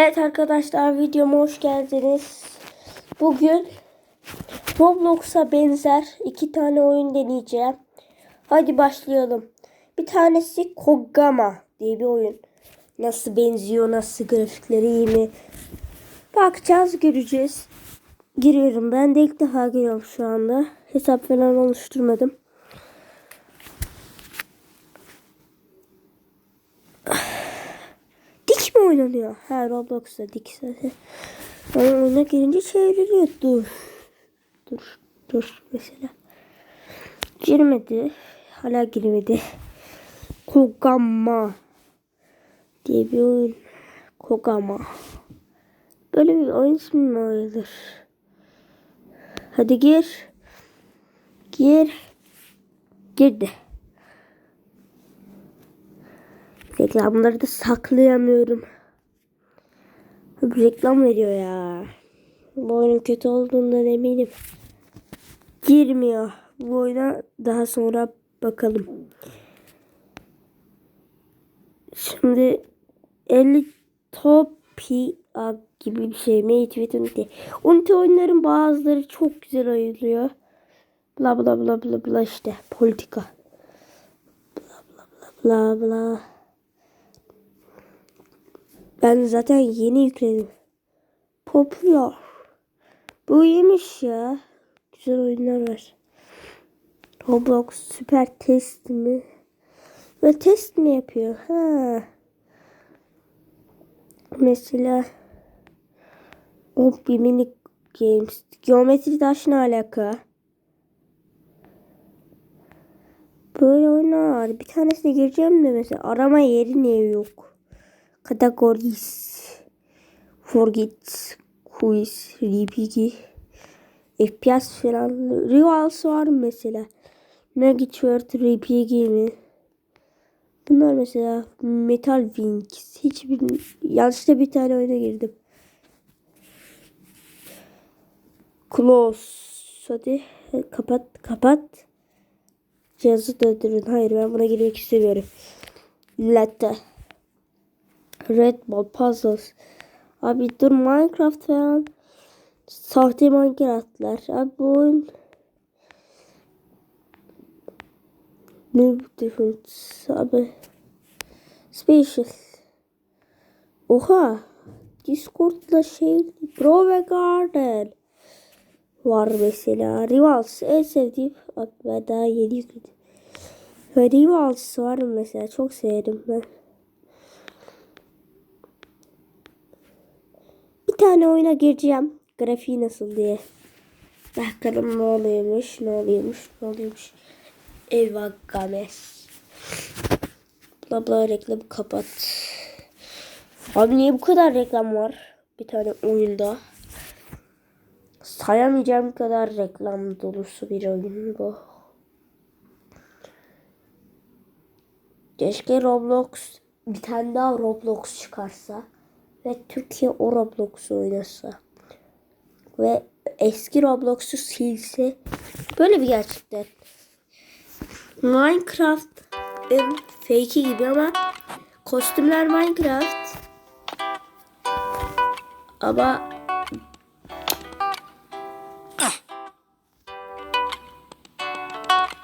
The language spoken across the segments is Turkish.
Evet arkadaşlar videoma hoş geldiniz. Bugün Roblox'a benzer iki tane oyun deneyeceğim. Hadi başlayalım. Bir tanesi Kogama diye bir oyun. Nasıl benziyor, nasıl grafikleri iyi mi? Bakacağız, göreceğiz. Giriyorum. Ben de ilk defa giriyorum şu anda. Hesap falan oluşturmadım. Dik mi oynanıyor? Ha Roblox'ta dik zaten. Ama oyuna girince çevriliyor. Dur. Dur. Dur mesela. Girmedi. Hala girmedi. Kogama diye bir oyun. Kogama. Böyle bir oyun ismi mi oynadır? Hadi gir. Gir. Girdi. Reklamları da saklayamıyorum. Reklam veriyor ya. Bu oyunun kötü olduğundan eminim. Girmiyor. Bu oyuna daha sonra bakalım. Şimdi 50 topi gibi bir şey. Mate with Unity. Unity oyunların bazıları çok güzel oynuyor. Bla bla bla bla bla işte. Politika. Bla bla bla bla bla. Ben zaten yeni yükledim. Popüler. Bu iyiymiş ya. Güzel oyunlar var. Roblox süper test mi? Ve test mi yapıyor? Ha. Mesela o bir mini games. Geometri taş ne alaka? Böyle oyunlar var. Bir tanesine gireceğim de mesela arama yeri niye yok? Categories. Forget. Quiz. RPG. FPS falan. Rivals var mesela? Magic Word RPG mi? Bunlar mesela Metal Wings. Hiçbir yanlışlıkla bir tane oyuna girdim. Close. Hadi kapat kapat. Cihazı döndürün. Hayır ben buna girmek istemiyorum. Latte. Red Ball Puzzles. Abi dur Minecraft falan. Sahte Minecraft'lar. Abi bu oyun Noob Difference. Abi Special. Oha. Discord'da şey Grow ve Garden var mesela. Rivals en sevdiğim. Abi ben daha yeni. Rivals var mesela. Çok severim ben. Tane oyuna gireceğim. Grafiği nasıl diye. Bakalım ne oluyormuş, ne oluyormuş, ne oluyormuş. Eyvah Games. Bla bla reklamı kapat. Abi niye bu kadar reklam var? Bir tane oyunda. Sayamayacağım kadar reklam dolusu bir oyun bu. Keşke Roblox bir tane daha Roblox çıkarsa ve Türkiye o Roblox'u oynasa ve eski Roblox'u silse böyle bir gerçekten Minecraft'ın fake'i gibi ama kostümler Minecraft ama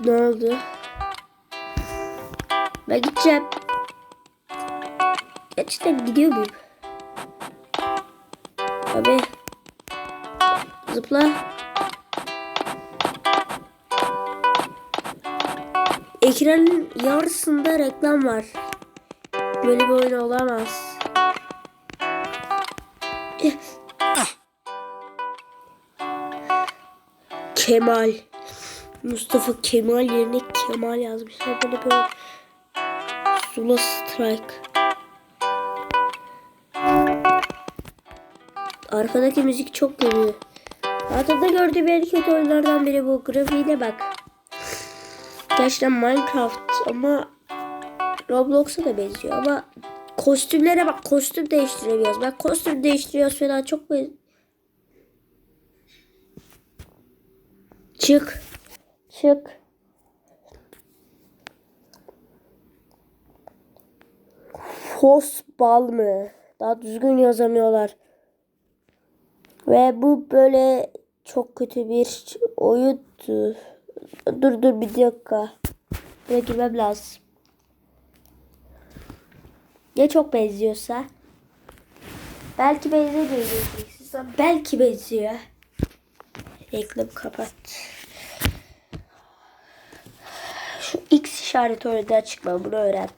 ne oldu? Ben gideceğim. Gerçekten gidiyor muyum? Abi. Zıpla. Ekranın yarısında reklam var. Böyle bir oyun olamaz. Kemal. Mustafa Kemal yerine Kemal yazmışlar. Böyle böyle. Sula Strike. Arkadaki müzik çok geliyor. Hayatımda gördüğüm en kötü oyunlardan biri bu. Grafiğine bak. Gerçekten Minecraft ama Roblox'a da benziyor ama kostümlere bak kostüm değiştirebiliyoruz. Ben kostüm değiştiriyoruz falan çok. Çık. Çık. Fosbal mı? Daha düzgün yazamıyorlar. Ve bu böyle çok kötü bir oyundu. Dur dur bir dakika. Buraya girmem lazım. Ya çok benziyorsa? Belki ama Belki benziyor. Reklam kapat. Şu X işareti orada çıkma. Bunu öğrendim.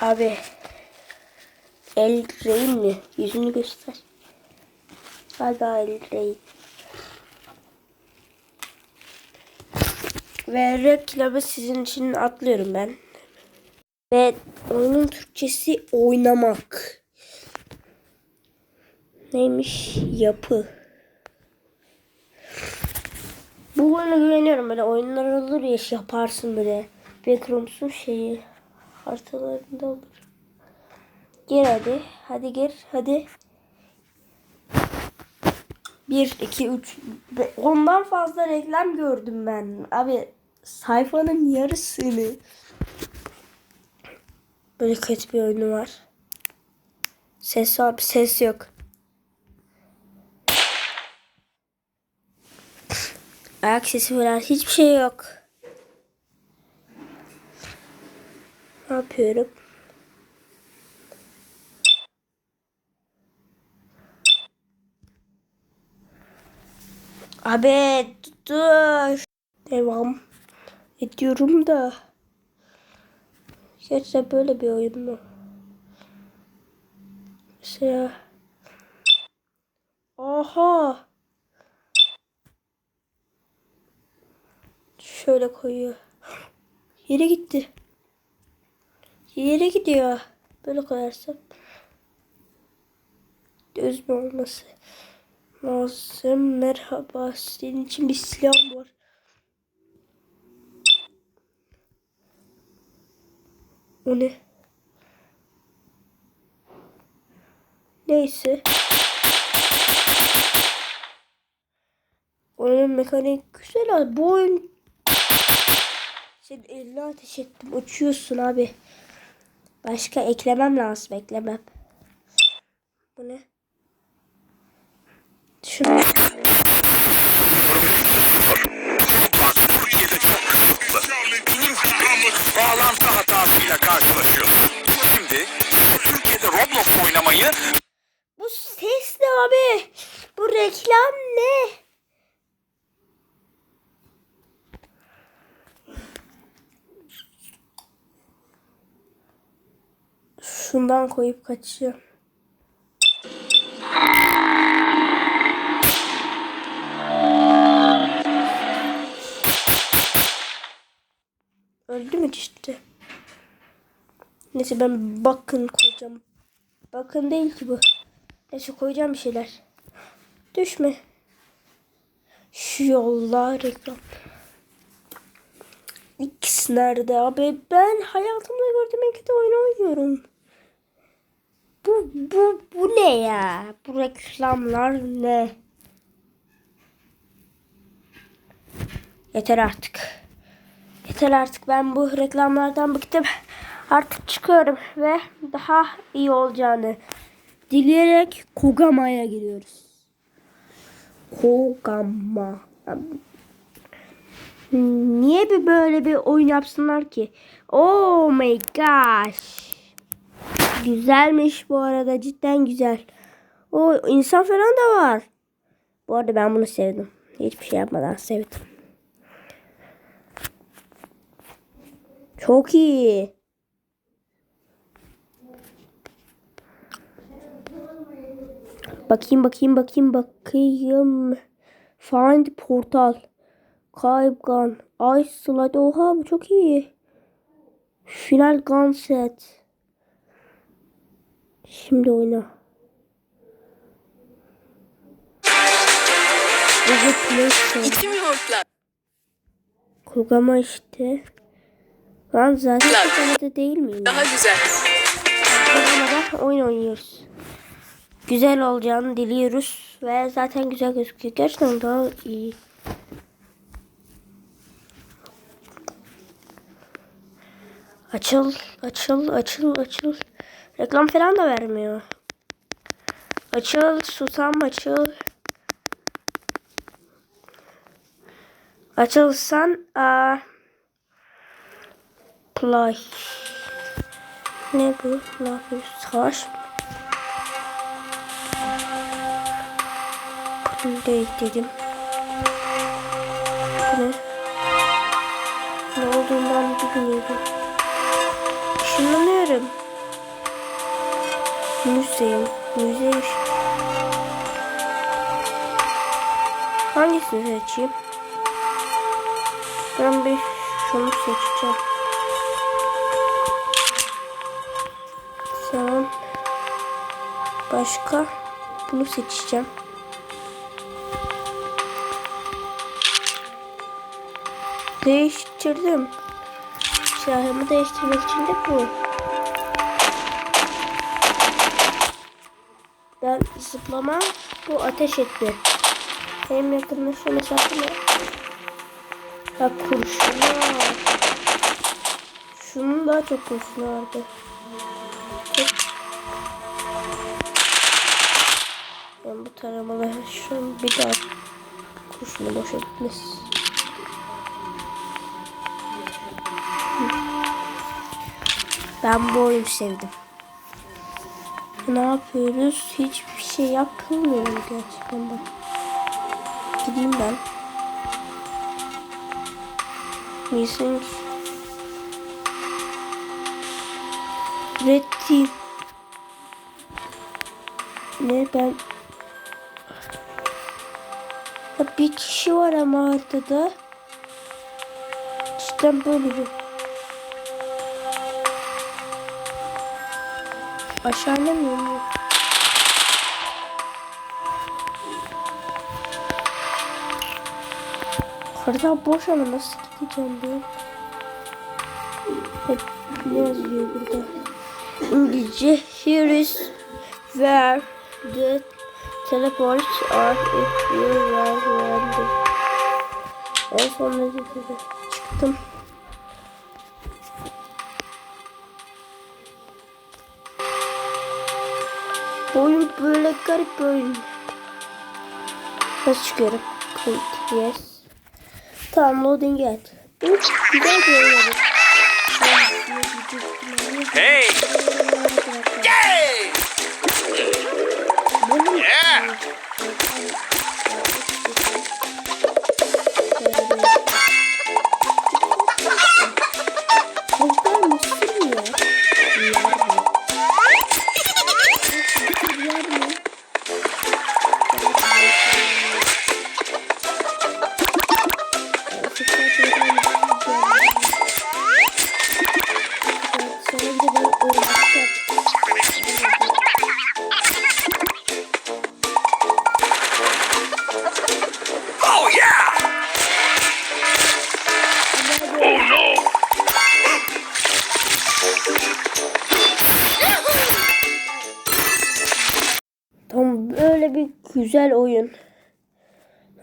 Abi. El Rey'in mi? Yüzünü göster. Galiba El Rey'in. Ve reklamı sizin için atlıyorum ben. Ve oyunun Türkçesi oynamak. Neymiş? Yapı. Bu oyuna güveniyorum böyle oyunlar olur ya yaparsın böyle. Backrooms'un şeyi haritalarında olur. Gir hadi. Hadi gir. Hadi. 1, 2, 3. Ondan fazla reklam gördüm ben. Abi sayfanın yarısını. Böyle kötü bir oyunu var. Ses var, ses yok. Ayak sesi falan hiçbir şey yok. Ne yapıyorum? Abi dur. Devam ediyorum da. Gerçekten böyle bir oyun mu? Mesela. Oha. Şöyle koyuyor. Yere gitti. Yere gidiyor. Böyle koyarsam. Düz mü olması lazım. Merhaba. Senin için bir silahım var. O ne? Neyse. Oyunun mekanik güzel abi. Bu oyun senin eline ateş ettim. Uçuyorsun abi. Başka eklemem lazım. Eklemem. Bu ne? Şunu. Bağlantı hatasıyla karşılaşıyor. Şimdi Türkiye'de Roblox oynamayı Bu ses ne abi? Bu reklam ne? Şundan koyup kaçacağım. Öldü mü işte? Neyse ben bakın koyacağım. Bakın değil ki bu. Neyse koyacağım bir şeyler. Düşme. Şu yolla reklam. X nerede abi? Ben hayatımda gördüğüm en kötü oyunu oynuyorum. Bu, bu, bu ne ya? Bu reklamlar ne? Yeter artık. Yeter artık ben bu reklamlardan bıktım. Artık çıkıyorum ve daha iyi olacağını dileyerek Kogama'ya giriyoruz. Kogama. Niye bir böyle bir oyun yapsınlar ki? Oh my gosh. Güzelmiş bu arada cidden güzel. O insan falan da var. Bu arada ben bunu sevdim. Hiçbir şey yapmadan sevdim. Çok iyi. Bakayım bakayım bakayım bakayım. Find portal. Kayıpgan. Ice slide. Oha bu çok iyi. Final gun set. Şimdi oyna. Store. İçim yoğurtlar. Kogama işte. Lan zaten Kogama'da değil miyim? Daha güzel. Kogama'da oyun oynuyoruz. Güzel olacağını diliyoruz. Ve zaten güzel gözüküyor. Gerçekten daha iyi. Açıl, açıl, açıl, açıl. Reklam falan da vermiyor. Açıl, susam açıl. Açılsan, aa, play. Ne bu? Ne yapıyoruz? Savaş mı? Değil dedim. Ne? Ne olduğundan bilmiyorum. Işınlanıyorum. Müzeyim. Müzeyim. Hangisini seçeyim? Ben bir şunu seçeceğim. Başka? Bunu seçeceğim. Değiştirdim. Silahımı değiştirmek için de bu. Ben zıplama, bu ateş etme. Hem yakınlaşma mesafeli. Ha kurşunu var. Şunun daha çok kurşunu vardı. Taramalı şunun bir daha kurşunu boş etmez. Ben bu oyunu sevdim. Ne yapıyoruz? Hiçbir şey yapılmıyor gerçekten bak. Gideyim ben. Missing. Red Team. Ne ben... Ya bir kişi var ama haritada. Cidden böyle bir... Aşağı inemiyorum. ya. Harita boş ama nasıl gideceğim ben? Hep ne yazıyor burada? İngilizce Here is where the teleports are if you were random. En son dedi? Çıktım. Bu oyun böyle garip bir. Nasıl çıkıyorum? Quit, yes. Tamam loading get. Bu güzel bir oyun. Hey! Yay! Benim Yeah! Böyle bir güzel oyun.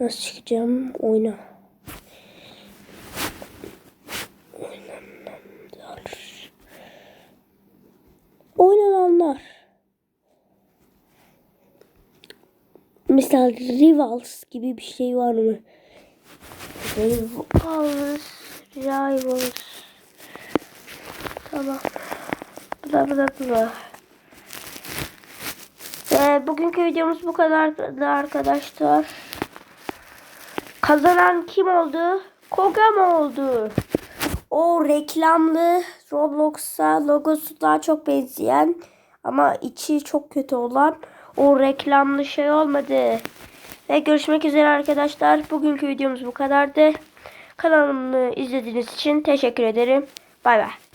Nasıl çıkacağım? Oyna. Oynananlar. Mesela Rivals gibi bir şey var mı? Rivals. Rivals. Tamam. Bla bla bla. Bugünkü videomuz bu kadardı arkadaşlar. Kazanan kim oldu? Koga mı oldu? O reklamlı Roblox'a logosu daha çok benzeyen ama içi çok kötü olan o reklamlı şey olmadı. Ve görüşmek üzere arkadaşlar. Bugünkü videomuz bu kadardı. Kanalımı izlediğiniz için teşekkür ederim. Bay bay.